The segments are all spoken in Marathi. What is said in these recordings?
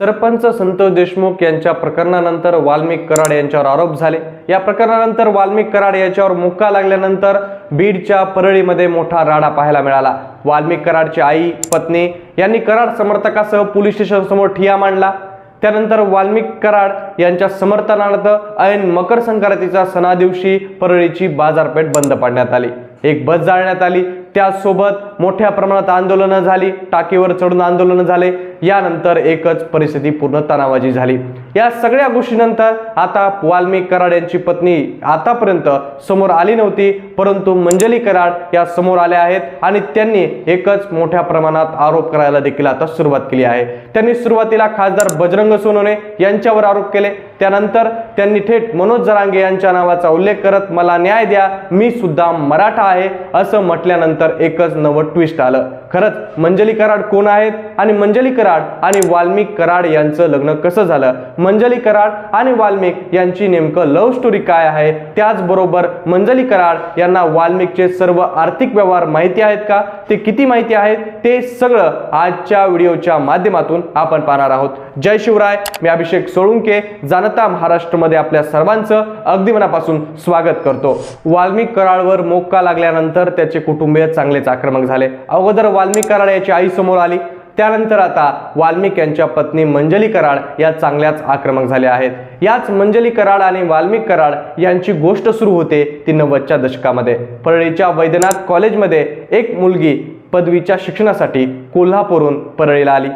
सरपंच संतोष देशमुख यांच्या प्रकरणानंतर वाल्मिक कराड यांच्यावर आरोप झाले. या प्रकरणानंतर वाल्मिक कराड याच्यावर मुक्का लागल्यानंतर बीडच्या परळीमध्ये मोठा राडा पाहायला मिळाला. वाल्मिक कराडची आई पत्नी यांनी कराड समर्थकासह पोलीस स्टेशन समोर ठिया मांडला. त्यानंतर वाल्मिक कराड यांच्या समर्थनार्थ ऐन मकर संक्रांतीच्या सणादिवशी परळीची बाजारपेठ बंद पाडण्यात आली. एक बस जाळण्यात आली. त्यासोबत मोठ्या प्रमाणात आंदोलनं झाली टाकीवर चढून आंदोलनं झाले. यानंतर एकच परिस्थिती पूर्ण तणावाची झाली. या सगळ्या गोष्टीनंतर आता वाल्मिक कराड यांची पत्नी आतापर्यंत समोर आली नव्हती परंतु मंजली कराड या समोर आल्या आहेत आणि त्यांनी एकच मोठ्या प्रमाणात आरोप करायला देखील आता सुरुवात केली आहे. त्यांनी सुरुवातीला खासदार बजरंग सोनवणे यांच्यावर आरोप केले. त्यानंतर त्यांनी थेट मनोज जरांगे यांच्या नावाचा उल्लेख करत मला न्याय द्या मी सुद्धा मराठा आहे असं म्हटल्यानंतर एकच नवं ट्विस्ट आलं खरंच मंजली कराड कोण आहेत आणि मंजली कराड आणि वाल्मिक कराड यांचं लग्न कसं झालं? मंजली कराड आणि वाल्मिक यांची नेमकं लव्ह स्टोरी काय आहे? त्याचबरोबर मंजली कराड यांना वाल्मिकचे सर्व आर्थिक व्यवहार माहिती आहेत का? ते किती माहिती आहेत? ते सगळं आजच्या व्हिडिओच्या माध्यमातून आपण पाहणार आहोत. जय शिवराय मी अभिषेक सोळुंके जाणता महाराष्ट्रमध्ये आपल्या सर्वांचं अगदी मनापासून स्वागत करतो. वाल्मिक कराडवर मोक्का लागल्यानंतर त्याचे कुटुंबीय चांगलेच आक्रमक झाले. अगोदर वाल्मिक कराड याची आई समोर आली. त्यानंतर आता वाल्मिक यांच्या पत्नी मंजली कराड या चांगल्याच आक्रमक झाल्या आहेत. याच मंजली कराड आणि वाल्मिक कराड यांची गोष्ट सुरू होते ती नव्वदच्या दशकामध्ये. परळीच्या वैद्यनाथ कॉलेजमध्ये एक मुलगी पदवीच्या शिक्षणासाठी कोल्हापूरहून परळीला आली.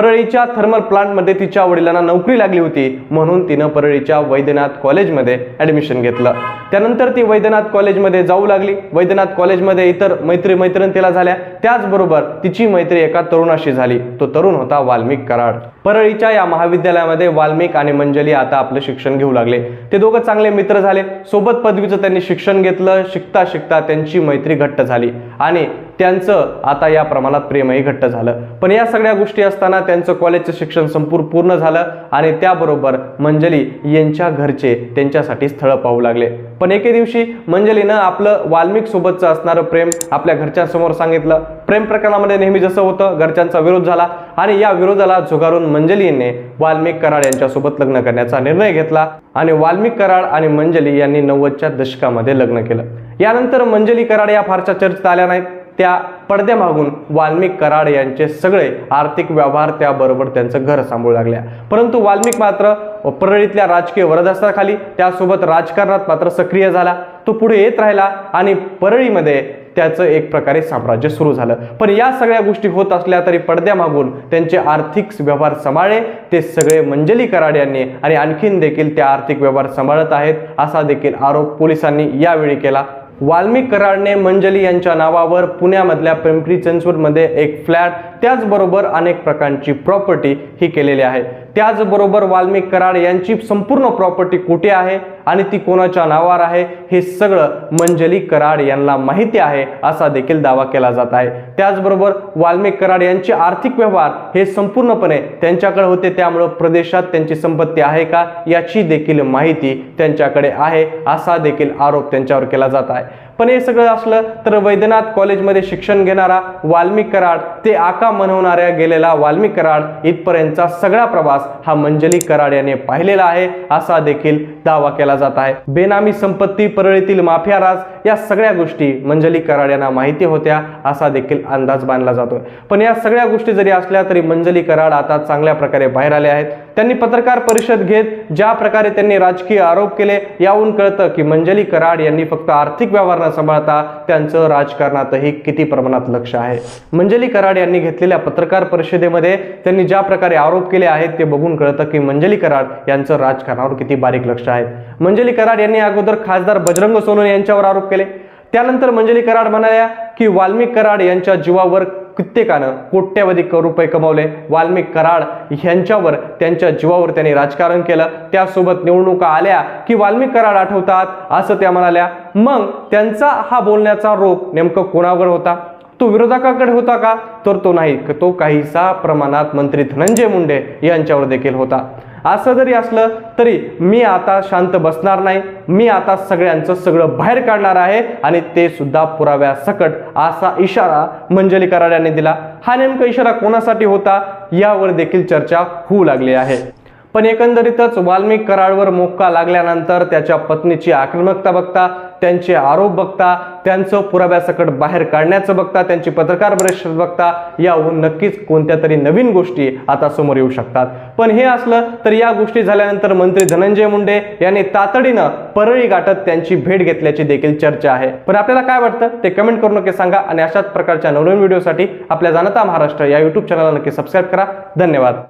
परळीच्या थर्मल प्लांटमध्ये तिच्या वडिलांना नोकरी लागली होती. म्हणून तिनं परळीच्या वैद्यनाथ कॉलेजमध्ये ॲडमिशन घेतलं. त्यानंतर ती वैद्यनाथ कॉलेजमध्ये जाऊ लागली. वैद्यनाथ कॉलेजमध्ये इतर मैत्री मैत्रीण तिला झाल्या. त्याचबरोबर तिची मैत्री एका तरुणाशी झाली. तो तरुण होता वाल्मिक कराड. परळीच्या या महाविद्यालयामध्ये वाल्मिक आणि मंजली आता आपलं शिक्षण घेऊ लागले. ते दोघं चांगले मित्र झाले. सोबत पदवीचं त्यांनी शिक्षण घेतलं. शिकता शिकता त्यांची मैत्री घट्ट झाली. आणि त्यांचं आता या प्रमाणात प्रेमही घट्ट झालं. पण या सगळ्या गोष्टी असताना त्यांचं कॉलेजचं शिक्षण संपूर्ण पूर्ण झालं आणि त्याबरोबर मंजली यांच्या घरचे त्यांच्यासाठी स्थळं पाहू लागले. पण एके दिवशी मंजलीनं आपलं वाल्मिक सोबतचं असणारं प्रेम आपल्या घरच्यांसमोर सांगितलं. प्रेम प्रकरणामध्ये नेहमी जसं होतं घरच्यांचा विरोध झाला आणि या विरोधाला झुगारून मंजलीने वाल्मिक कराड यांच्यासोबत लग्न करण्याचा निर्णय घेतला आणि वाल्मिक कराड आणि मंजली यांनी नव्वदच्या दशकामध्ये लग्न केलं. यानंतर मंजली कराड या फारशा चर्चेत आल्या नाहीत. त्या पडद्यामागून वाल्मिक कराड यांचे सगळे आर्थिक व्यवहार त्याबरोबर त्यांचं घर सांभाळू लागल्या. परंतु वाल्मिक मात्र परळीतल्या राजकीय वरदहस्ताखाली त्यासोबत राजकारणात मात्र सक्रिय झाला. तो पुढे येत राहिला आणि परळीमध्ये त्याचं एक प्रकारे साम्राज्य सुरू झालं. पण या सगळ्या गोष्टी होत असल्या तरी पडद्यामागून त्यांचे आर्थिक व्यवहार सांभाळले ते सगळे मंजली कराड यांनी आणि आणखीन देखील त्या आर्थिक व्यवहार सांभाळत आहेत असा देखील आरोप पोलिसांनी यावेळी केला. वाल्मिक कराडने मंजली यांच्या नावावर पुण्यामधल्या पिंपरी चिंचवडमध्ये एक फ्लॅट त्याचबरोबर अनेक प्रकारची प्रॉपर्टी ही केलेली आहे. त्याचबरोबर वाल्मिक कराड यांची संपूर्ण प्रॉपर्टी कुठे आहे आणि ती कोणाच्या नावावर आहे हे सगळं मंजली कराड यांना माहिती आहे असा देखील दावा केला जात आहे. त्याचबरोबर वाल्मिक कराड यांचे आर्थिक व्यवहार हे संपूर्णपणे त्यांच्याकडे होते त्यामुळं प्रदेशात त्यांची संपत्ती आहे का याची देखील माहिती त्यांच्याकडे आहे असा देखील आरोप त्यांच्यावर केला जात आहे. पण हे सगळं असलं तर वैद्यनाथ कॉलेजमध्ये शिक्षण घेणारा वाल्मिक कराड ते आका म्हणवणाऱ्या गेलेला वाल्मिक कराड इथपर्यंतचा सगळा प्रवास हा मंजली कराड याने पाहिलेला आहे असा देखील दावा केला जात आहे. बेनामी संपत्ती परळीतील माफिया राज या सगळ्या गोष्टी मंजली कराड यांना माहिती होत्या असा देखील अंदाज बांधला जातोय. पण या सगळ्या गोष्टी जरी असल्या तरी मंजली कराड आता चांगल्या प्रकारे बाहेर आले आहेत. त्यांनी पत्रकार परिषद घेत ज्या प्रकारे त्यांनी राजकीय आरोप केले याहून कळतं की मंजली कराड यांनी फक्त आर्थिक व्यवहार न सांभाळता त्यांचं राजकारणातही किती प्रमाणात लक्ष आहे. मंजली कराड यांनी घेतलेल्या पत्रकार परिषदेमध्ये त्यांनी ज्या प्रकारे आरोप केले आहेत ते बघून कळतं की मंजली कराड यांचं राजकारणावर किती बारीक लक्ष आहे. मंजली कराड यांनी अगोदर खासदार बजरंग सोनवणे यांच्यावर आरोप केले. त्यानंतर मंजली कराड म्हणाल्या की वाल्मिक कराड यांच्या जीवावर कित्येकानं कोट्यवधी रुपये कमवले. वाल्मिक कराड यांच्यावर त्यांच्या जीवावर त्यांनी राजकारण केलं. त्यासोबत निवडणुका आल्या की वाल्मिक कराड आठवतात? असं त्या म्हणाल्या. मग त्यांचा हा बोलण्याचा रोग नेमकं कोणावर होता? तो विरोधकाकडे होता का? तर तो नाही तो काहीसा प्रमाणात मंत्री धनंजय मुंडे यांच्यावर देखील होता. असं जरी असलं तरी मी आता शांत बसणार नाही. मी आता सगळ्यांचं सगळं बाहेर काढणार आहे आणि ते सुद्धा पुराव्यासकट असा इशारा मंजली कराड यांनी दिला. हा नेमका इशारा कोणासाठी होता? यावर देखील चर्चा होऊ लागली आहे. पण एकंदरीतच वाल्मिक कराडवर मोक्का लागल्यानंतर त्याच्या पत्नीची आक्रमकता बघता त्यांचे आरोप बघता त्यांचं पुराव्यासकट बाहेर काढण्याचं बघता त्यांची पत्रकार परिषद बघता याहून नक्कीच कोणत्या तरी नवीन गोष्टी आता समोर येऊ शकतात. पण हे असलं तर या गोष्टी झाल्यानंतर मंत्री धनंजय मुंडे यांनी तातडीनं परळी गाठत त्यांची भेट घेतल्याची देखील चर्चा आहे. पण आपल्याला काय वाटतं? ते कमेंट करून नक्की सांगा आणि अशाच प्रकारच्या नवनवीन व्हिडिओसाठी आपल्या जाणता महाराष्ट्र या युट्यूब चॅनलला नक्की सबस्क्राईब करा. धन्यवाद.